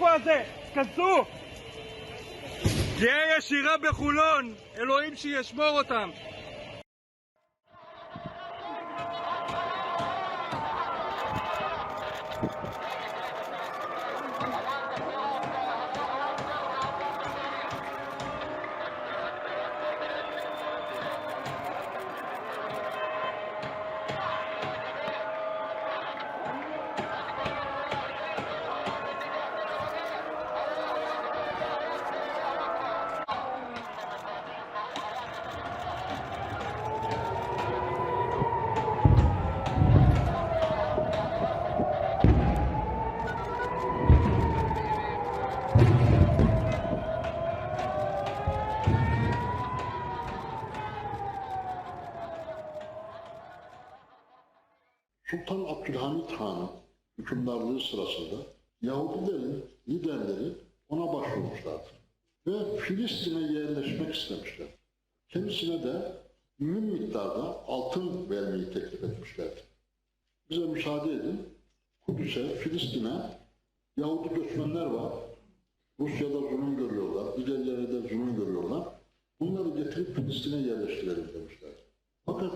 איפה הזה? תכנסו! תהיה ישירה בחולון, אלוהים שישמור אותם hükümdarlığı sırasında Yahudilerin liderleri ona başvurmuşlardı. Ve Filistin'e yerleşmek istemişler. Kendisine de mühim miktarda altın vermeyi teklif etmişlerdi. Bize müsaade edin, Kudüs'e, Filistin'e Yahudi göçmenler var. Rusya'da zulüm görüyorlar, diğer yerlerde zulüm görüyorlar. Bunları getirip Filistin'e yerleştirelim demişler. Fakat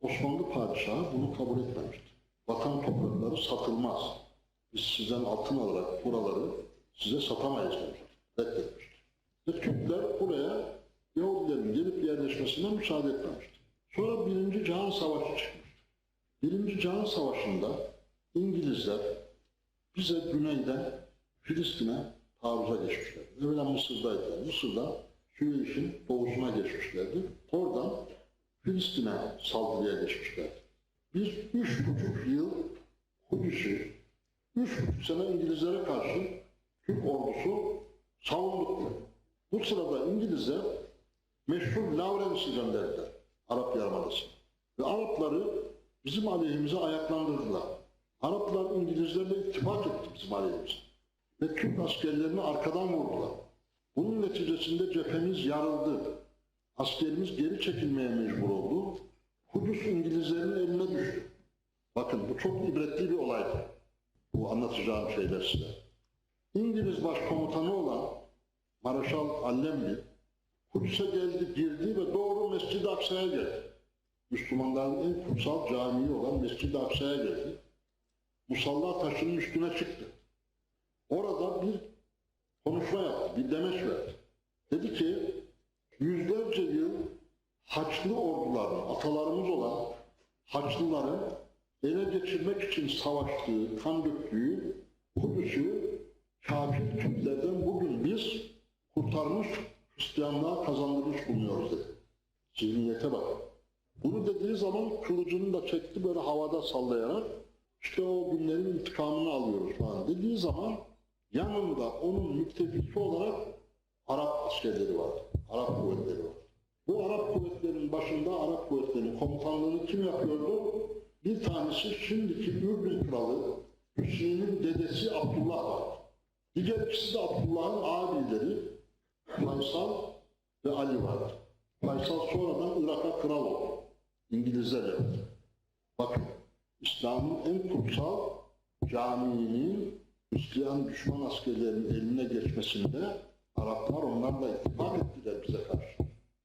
Osmanlı padişahı bunu kabul etmemişti. Satılmaz. Biz sizden altın alarak buraları size satamayız demiştir. Reddetmiştir. Ve Türkler buraya Yahudilerin gelip yerleşmesine müsaade etmemişti. Sonra Birinci Cihan Savaşı çıkmıştı. Birinci Cihan Savaşı'nda İngilizler bize güneyden Filistin'e taarruza geçmişler. Evvela Mısır'daydılar. Mısır'da Süveyş'in doğusuna geçmişlerdi. Oradan Filistin'e saldırıya geçmişler. Biz üç buçuk yıl Kudüs'ü, üç sene İngilizlere karşı Türk ordusu savunduk. Bu sırada İngilizler meşhur Lawrence'i gönderdiler Arap Yarımadası'na. Ve Arapları bizim aleyhimize ayaklandırdılar. Araplar İngilizlerle ittifak etti bizim aleyhimize. Ve Türk askerlerini arkadan vurdular. Bunun neticesinde cephemiz yarıldı. Askerimiz geri çekilmeye mecbur oldu. Kudüs İngilizlerin eline düştü. Bakın bu çok ibretli bir olaydı. Bu anlatacağım şeyler size. İngiliz başkomutanı olan Maraşal Allemli Kudüs'e geldi, girdi ve doğru Mescid-i Aksa'ya geldi. Müslümanların en kutsal camii olan Mescid-i Aksa'ya geldi. Musalla taşının üstüne çıktı. Orada bir konuşma yaptı, bir demeç verdi. Dedi ki yüzlerce yıl Haçlı orduların, atalarımız olan Haçlıların ele geçirmek için savaştığı, kan döktüğü Kudüs'ü kafir Türklerden bugün biz kurtarmış, Hristiyanlığa kazandırmış bulunuyoruz dedi. Zihniyete bak. Bunu dediği zaman kılıcını da çekti böyle havada sallayarak işte o günlerin intikamını alıyoruz falan dediği zaman yanında onun müttefiki olarak Arap askerleri vardı. Arap kuvvetleri vardı. Bu Arap kuvvetlerinin başında Arap kuvvetlerinin komutanlığını kim yapıyordu? Bir tanesi şimdiki Ürdün kralı Hüseyin'in dedesi Abdullah var. Diğer ikisi de Abdullah'ın abileri Faysal ve Ali var. Faysal sonradan Irak'a kral oldu. İngilizler. Bakın İslam'ın en kutsal caminin Hristiyan düşman askerlerinin eline geçmesinde Araplar onlarla ittifak ettiler bize karşı.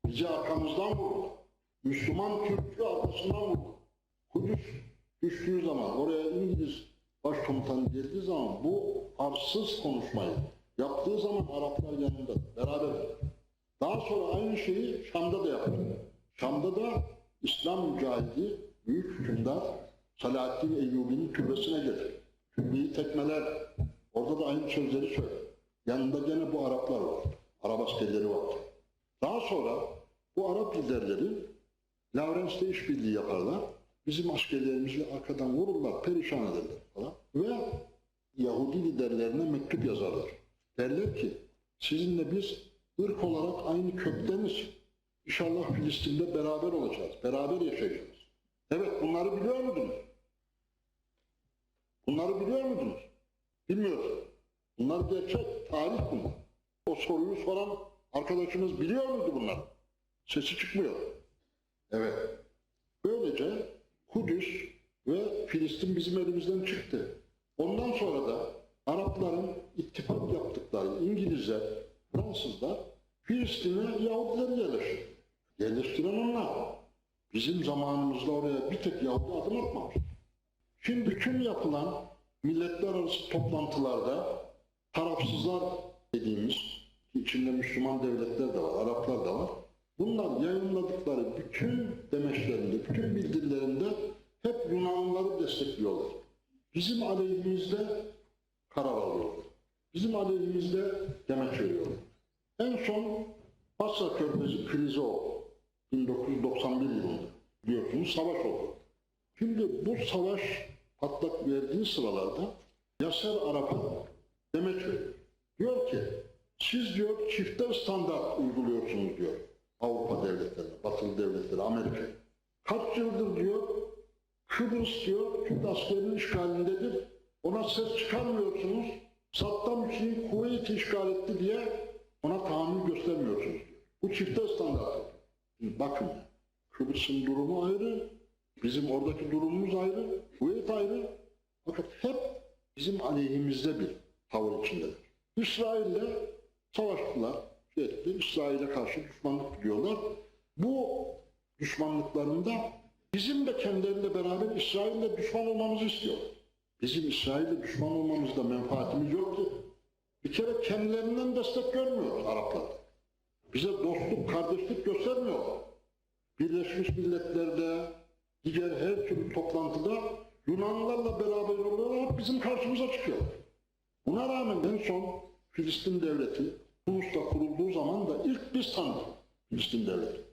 Bizi arkamızdan vurdu. Müslüman Türk'ü arkasından vurdu. Kudüs düştüğü zaman oraya İngiliz başkomutanı geldiği zaman bu arsız konuşmayı yaptığı zaman Araplar yanında beraber. Daha sonra aynı şeyi Şam'da da yaptı. Şam'da da İslam mücahidi büyük hükümdar Selahaddin Eyyubi'nin türbesine gelir. Türbeyi tekmeler. Orada da aynı sözleri söyler. Yanında gene bu Araplar var. Arap askerleri var. Daha sonra bu Arap liderleri Lawrence'de işbirliği yaparlar. Bizim askerlerimizi arkadan vururlar, perişan ederler falan. Ve Yahudi liderlerine mektup yazarlar. Derler ki sizinle biz ırk olarak aynı kökteniz. İnşallah Filistin'de beraber olacağız, beraber yaşayacağız. Evet bunları biliyor muydunuz? Bunları biliyor muydunuz? Bilmiyoruz. Bunlar gerçek, tarih bunlar. O soruyu soran arkadaşımız biliyor muydu bunları? Sesi çıkmıyor. Evet. Böylece Kudüs ve Filistin bizim elimizden çıktı. Ondan sonra da Arap İngilizler, Fransızlar Filistin'e Yahudileri yerleştirdi. Yerleştiren onlar. Bizim zamanımızda oraya bir tek Yahudi adım atmamış. Şimdi bütün yapılan milletler arası toplantılarda tarafsızlar dediğimiz içinde Müslüman devletler de var, Araplar da var. Bunlar yayınladıkları bütün demeçlerinde, bütün bildirilerinde hep Yunanlıları destekliyorlar. Bizim aleyhimizde karar alıyorlar. Bizim aleyhimizde demeç veriyorlar. En son Basra Körfezi krizi oldu. 1991 yılında. Biliyorsunuz savaş oldu. Şimdi bu savaş patlak verdiği sıralarda Yasser Arafat demeç veriyor. Diyor ki siz diyor çifte standart uyguluyorsunuz diyor. Avrupa devletlerine, batılı devletleri, Amerika. Kaç yıldır diyor Kıbrıs diyor Türk askerinin işgalindedir. Ona ses çıkarmıyorsunuz. Saddam Hüseyin Kuveyt'i işgal etti diye ona tahammül göstermiyorsunuz. Bu çifte standart. Bakın Kıbrıs'ın durumu ayrı, bizim oradaki durumumuz ayrı, Kuveyt ayrı. Fakat hep bizim aleyhimizde bir tavır içindedir. İsrail'le savaştılar, etti, İsrail'e karşı düşmanlık biliyorlar. Bu düşmanlıklarında bizim de kendileriyle beraber İsrail'le düşman olmamızı istiyor. Bizim İsrail'le düşman olmamızda menfaatimiz yok ki. Bir kere kendilerinden destek görmüyoruz Araplar. Bize dostluk, kardeşlik göstermiyorlar. Birleşmiş Milletler'de, diğer her türlü toplantıda Yunanlılarla beraber oluyorlar, bizim karşımıza çıkıyorlar. Buna rağmen en son Filistin devleti Tunus'ta kurulduğu zaman da ilk biz tanıdık Filistin devleti.